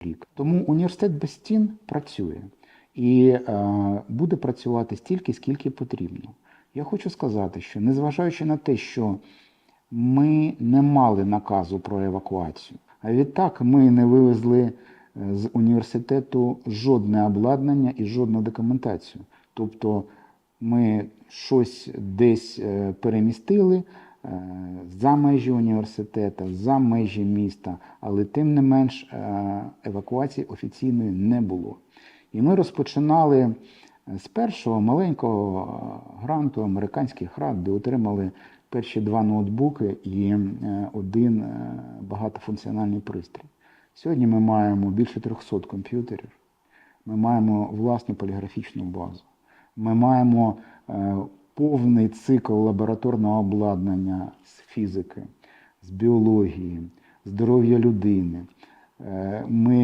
рік. Тому університет без стін працює і е, буде працювати стільки, скільки потрібно. Я хочу сказати, що незважаючи на те, що ми не мали наказу про евакуацію, а відтак ми не вивезли е, з університету жодне обладнання і жодну документацію. Тобто ми щось десь е, перемістили за межі університету, за межі міста, але тим не менш е, евакуації офіційної не було. І ми розпочинали е, з першого маленького е, гранту американських рад, де отримали перші два ноутбуки і е, один е, багатофункціональний пристрій. Сьогодні ми маємо більше 300 комп'ютерів, ми маємо власну поліграфічну базу, ми маємо е, повний цикл лабораторного обладнання з фізики, з біології, здоров'я людини. Е, Ми